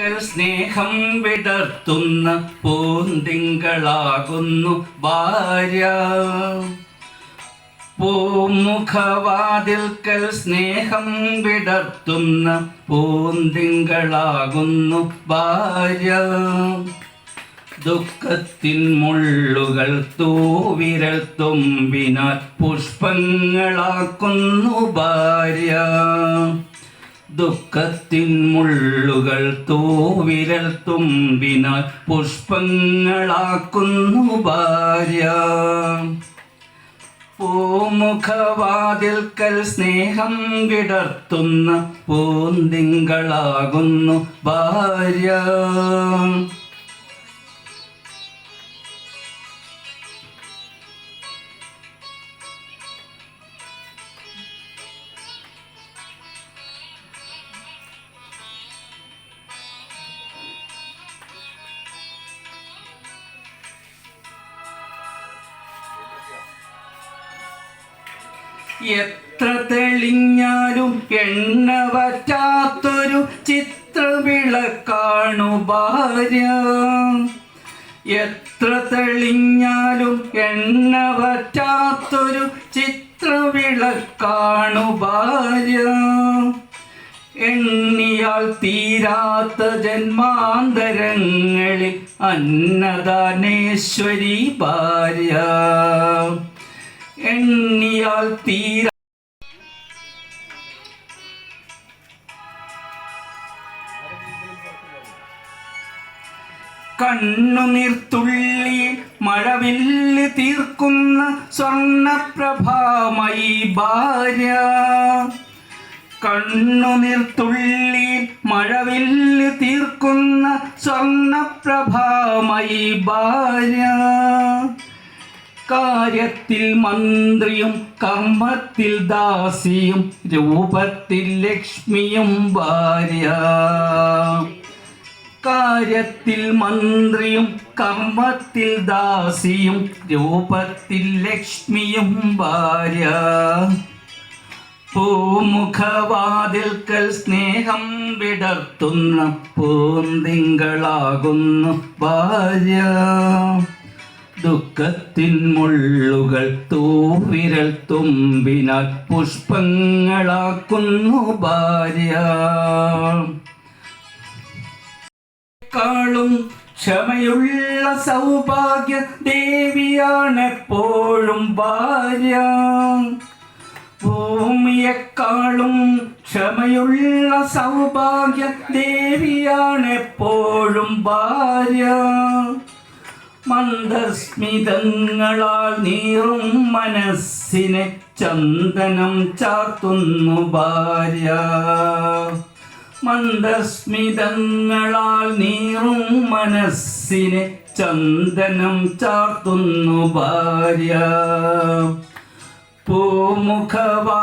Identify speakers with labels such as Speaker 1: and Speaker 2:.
Speaker 1: സ്നേഹം വിടർത്തുന്ന പൂന്തിങ്കളാകുന്നു ഭാര്യ. പൂമുഖവാതിൽക്കൽ സ്നേഹം വിടർത്തുന്ന പൂന്തിങ്കളാകുന്നു ഭാര്യ. ദുഃഖത്തിൻ മുള്ളുകൾ തൂവിരൽ തുമ്പിനാൽ പുഷ്പങ്ങളാക്കുന്നു ഭാര്യ. ദുഃഖത്തിൻ മുള്ളുകൾ തൂവിരൽ തുമ്പിനാൽ പുഷ്പങ്ങളാക്കുന്നു ഭാര്യ. പൂമുഖവാതിൽക്കൽ സ്നേഹം വിടർത്തുന്ന പൂന്തിങ്കളാകുന്നു ഭാര്യ. എത്ര തെളിഞ്ഞാലും എണ്ണ വറ്റാത്തൊരു ചിത്രവിളക്കാണു ഭാര്യ. എത്ര തെളിഞ്ഞാലും എണ്ണ വറ്റാത്തൊരു ചിത്രവിളക്കാണു ഭാര്യ. എണ്ണിയാൽ തീരാത്ത ജന്മാന്തരങ്ങളിൽ അന്നദാനേശ്വരി ഭാര്യ. എണ്ണിയാൽ തീര കണ്ണുനീർത്തുള്ളി മഴവില്ല് തീർക്കുന്ന സ്വർണപ്രഭാമയി ഭാര്യ. കണ്ണുനീർത്തുള്ളി മഴവില്ല് തീർക്കുന്ന സ്വർണപ്രഭാമയി ഭാര്യ. കാര്യത്തിൽ മന്ത്രിയും കർമ്മത്തിൽ ദാസിയും രൂപത്തിൽ ലക്ഷ്മിയും ഭാര്യ. കാര്യത്തിൽ മന്ത്രിയും കർമ്മത്തിൽ ദാസിയും രൂപത്തിൽ ലക്ഷ്മിയും ഭാര്യ. പൂമുഖവാതിൽക്കൽ സ്നേഹം വിടർത്തുന്ന പൂന്തിങ്കളാകുന്നു ഭാര്യ. ദുഃഖത്തിൻ മുള്ളുകൾ തൂവിരൽ തുമ്പിനാൽ പുഷ്പങ്ങളാക്കുന്നു ഭാര്യ. കാളും ക്ഷമയുള്ള സൗഭാഗ്യ ദേവിയാണെപ്പോഴും ഭാര്യ. ഭൂമിയെക്കാളും ക്ഷമയുള്ള സൗഭാഗ്യ ദേവിയാണെപ്പോഴും ഭാര്യ. മന്ദസ്മിതങ്ങളാൽ നീറും മനസ്സിനെ ചന്ദനം ചാർത്തുന്നു ഭാര്യ. മന്ദസ്മിതങ്ങളാൽ നീറും മനസ്സിനെ ചന്ദനം ചാർത്തുന്നു ഭാര്യ. പൂമുഖവാ